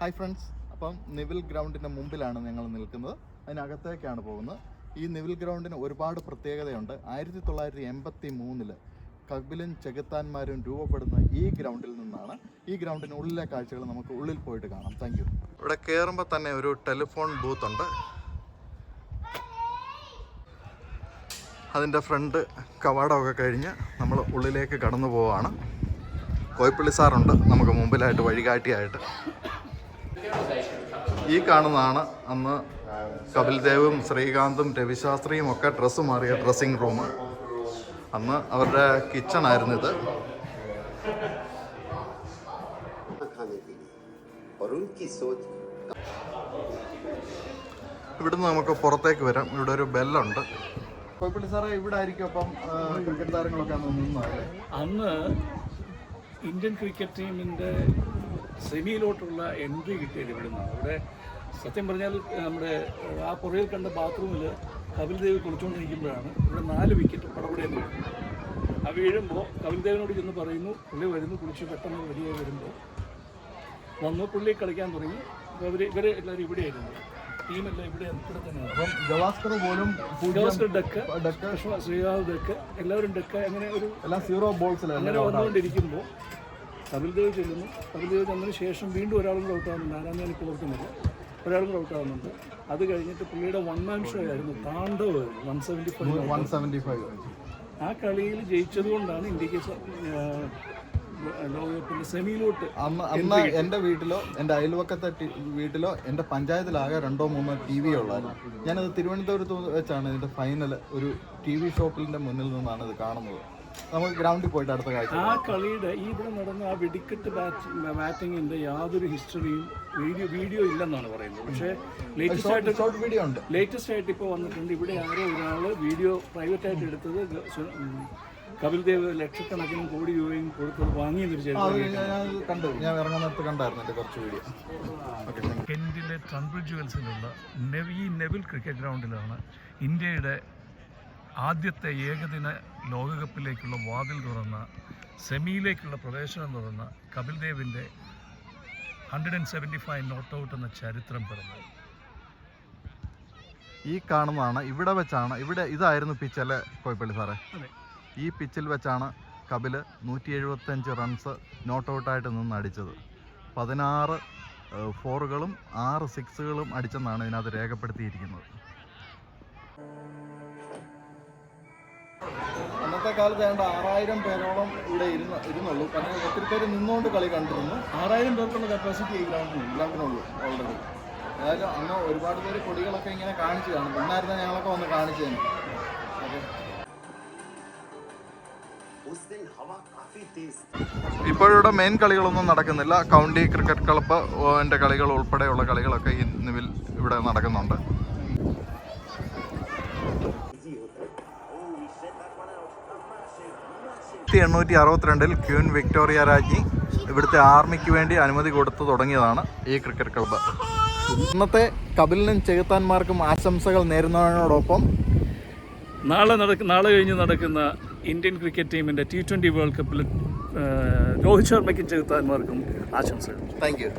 Hi friends അപ്പം നിവിൽ ഗ്രൗണ്ടിന്റെ മുമ്പിലാണ് ഞങ്ങൾ നിൽക്കുന്നത്. അതിനകത്തേക്കാണ് പോകുന്നത്. ഈ നിവിൽ ഗ്രൗണ്ടിന് ഒരുപാട് പ്രത്യേകതയുണ്ട്. ആയിരത്തി തൊള്ളായിരത്തി എൺപത്തി മൂന്നിൽ കബിലും ചെകുത്താന്മാരും രൂപപ്പെടുന്ന ഈ ഗ്രൗണ്ടിൽ നിന്നാണ് ഈ ഗ്രൗണ്ടിനുള്ളിലെ കാഴ്ചകൾ നമുക്ക് ഉള്ളിൽ പോയിട്ട് കാണാം. താങ്ക് യു ഇവിടെ കയറുമ്പോൾ തന്നെ ഒരു ടെലിഫോൺ ബൂത്ത് ഉണ്ട്. അതിന്റെ ഫ്രണ്ട് കവാടമൊക്കെ കഴിഞ്ഞ് നമ്മൾ ഉള്ളിലേക്ക് കടന്നു പോവുകയാണ് കോയപ്പള്ളി സാറുണ്ട്. നമുക്ക് മുമ്പിലായിട്ട് വഴികാട്ടിയായിട്ട്. ഈ കാണുന്നതാണ് അന്ന് കപിൽദേവും ശ്രീകാന്തും രവിശാസ്ത്രിയും ഒക്കെ ഡ്രസ്സ് മാറിയ ഡ്രസ്സിംഗ് റൂം അന്ന് അവരുടെ കിച്ചൺ ആയിരുന്നു ഇത്. ഇവിടുന്ന് നമുക്ക് പുറത്തേക്ക് വരാം. ഇവിടെ ഒരു ബെല്ലുണ്ട് അന്ന് ഇന്ത്യൻ ക്രിക്കറ്റ് ടീമിന്റെ സെമിയിലോട്ടുള്ള എൻട്രി കിട്ടിയത് ഇവിടെ നിന്നാണ് അവിടെ സത്യം പറഞ്ഞാൽ നമ്മുടെ ആ പുറയിൽ കണ്ട ബാത്റൂമിൽ കപിൽ ദേവ് കുളിച്ചുകൊണ്ടിരിക്കുമ്പോഴാണ് ഇവിടെ നാല് വിക്കറ്റ് പടപടയിൽ വീഴുന്നത് ആ വീഴുമ്പോൾ കപിൽ ദേവിനോട് ചെന്ന് പറയുന്നു പുള്ളി വരുന്നു കുളിച്ച് പെട്ടെന്ന് വലിയ വരുമ്പോൾ. വന്നു പുള്ളി കളിക്കാൻ തുടങ്ങി. അപ്പോൾ അവർ ഇവർ എല്ലാവരും ഇവിടെയായിരുന്നു. ടീമെല്ലാം ഇവിടെ ഇവിടെ തന്നെയാണ്. പോലും Gavaskar duck duck. Srikkanth duck എല്ലാവരും ഡക്ക് അങ്ങനെ ഒരു എല്ലാം സീറോ ബോൾസിലാണ് അങ്ങനെ വന്നുകൊണ്ടിരിക്കുമ്പോൾ കപിൽദേവ് ചെല്ലുന്നു. കപിൽദേവ് ചെന്നതിന് ശേഷം വീണ്ടും ഒരാളും കൂടെ ഔട്ടാകുന്നുണ്ട് ആരാന്ന് ഇപ്പോൾ ഓർക്കുന്നില്ല ഒരാളും കൂടെ ഔട്ടാകുന്നുണ്ട് അത് കഴിഞ്ഞിട്ട് പുള്ളിയുടെ വൺ മാൻ ഷോ ആയിരുന്നു. താണ്ടവ് one seventy five one seventy five ആ കളിയിൽ ജയിച്ചത് കൊണ്ടാണ് ഇന്ത്യയ്ക്ക് ലോകകപ്പിന്റെ സെമിയിലോട്ട് അന്ന് എന്റെ വീട്ടിലോ എന്റെ അയൽവക്കത്തെ വീട്ടിലോ എന്റെ പഞ്ചായത്തിലാകെ രണ്ടോ മൂന്നോ ടി വി ഉള്ളായിരുന്നു. ഞാനത് തിരുവനന്തപുരത്ത് വെച്ചാണ് ഇതിന്റെ ഫൈനൽ ഒരു ടി വി ഷോപ്പിന്റെ മുന്നിൽ നിന്നാണ് ഇത് കാണുന്നത്. നമുക്ക് ഗ്രൗണ്ടിൽ പോയിട്ട് അടുത്ത കാഴ്ച ആ കളിയുടെ ഈ ഇവിടെ നടന്ന ആ വെടിക്കെട്ട് ബാറ്റിംഗ് ബാറ്റിങ്ങിന്റെ യാതൊരു ഹിസ്റ്ററിയും വീഡിയോ വീഡിയോ ഇല്ലെന്നാണ് പറയുന്നത്. പക്ഷേ ലേറ്റസ്റ്റ് ആയിട്ട് ഷോർട്ട് വീഡിയോ ഉണ്ട്. ലേറ്റസ്റ്റ് ആയിട്ട് ഇപ്പോൾ വന്നിട്ടുണ്ട്. ഇവിടെ ആരോ ഒരാൾ വീഡിയോ പ്രൈവറ്റ് ആയിട്ട് എടുത്തത് കപിൽ ദേവ് ലക്ഷക്കണക്കിന് കോടി രൂപയും കൊടുത്തത് വാങ്ങിയെന്നൊരു അത് കണ്ടു. ഞാൻ ഇറങ്ങുന്നിടത്ത് കണ്ടായിരുന്നു എന്റെ കുറച്ച് വീഡിയോ കെന്റിലെ നെവി വെൽസിലുള്ള നെവ് നെവിൽ ക്രിക്കറ്റ് ഗ്രൗണ്ടിലാണ് ഇന്ത്യയുടെ ആദ്യത്തെ ഏകദിന ലോകകപ്പിലേക്കുള്ള വാതിൽ തുറന്ന സെമിയിലേക്കുള്ള പ്രവേശനം തുറന്ന Kapil ദേവിന്റെ hundred and seventy five not out എന്ന ചരിത്രം പിറന്നത് ഈ കാണുന്നതാണ് ഇവിടെ വെച്ചാണ് ഇവിടെ ഇതായിരുന്നു പിച്ച് അല്ലേ കോയപ്പള്ളി സാറേ. ഈ പിച്ചിൽ വെച്ചാണ് കപിൽ നൂറ്റി എഴുപത്തഞ്ച് റൺസ് നോട്ട് ഔട്ടായിട്ട് നിന്ന് അടിച്ചത്. പതിനാറ് ഫോറുകളും ആറ് സിക്സുകളും അടിച്ചെന്നാണ് ഇതിനകത്ത് രേഖപ്പെടുത്തിയിരിക്കുന്നത്. ഇന്നത്തെ കാലത്ത് ഏതാണ്ട് ആറായിരം പേരോളം ഇവിടെ ഇരുന്ന് ഇരുന്നുള്ളൂ. കാരണം ഒത്തിരി പേര് നിന്നുകൊണ്ട് കളി കണ്ടിരുന്നു. ആറായിരം പേർക്കുള്ള കപ്പാസിറ്റി ഈ ഗ്രൗണ്ടിൽ ഗ്രൗണ്ടിനുള്ളൂ ഓൾറെഡി അതായത് അന്ന് ഒരുപാട് പേര് കൊടികളൊക്കെ ഇങ്ങനെ കാണിച്ചു കാണും. ഇന്നായിരുന്നു ഞങ്ങളൊക്കെ വന്ന് കാണിച്ചു തന്നെ. ഇപ്പോഴിവിടെ മെയിൻ കളികളൊന്നും നടക്കുന്നില്ല. കൗണ്ടി ക്രിക്കറ്റ് ക്ലബ്ബ് എന്റെ കളികൾ ഉൾപ്പെടെയുള്ള കളികളൊക്കെ ഈ നിവിൽ ഇവിടെ നടക്കുന്നുണ്ട്. ആയിരത്തി എണ്ണൂറ്റി അറുപത്തിരണ്ടിൽ ക്യൂൻ വിക്ടോറിയ രാജ്ഞി ഇവിടുത്തെ ആർമിക്ക് വേണ്ടി അനുമതി കൊടുത്തു തുടങ്ങിയതാണ് ഈ ക്രിക്കറ്റ് ക്ലബ്ബ്. ഇന്നത്തെ കപിലിനും ചെകുത്താന്മാർക്കും ആശംസകൾ നേരുന്നതിനോടൊപ്പം നാളെ നടക്കുന്ന നാളെ കഴിഞ്ഞ് നടക്കുന്ന ഇന്ത്യൻ ക്രിക്കറ്റ് ടീമിന്റെ ടി ട്വന്റി വേൾഡ് കപ്പിൽ രോഹിത് ശർമ്മയ്ക്കും ചെകുത്താന്മാർക്കും ആശംസകൾ. Thank you.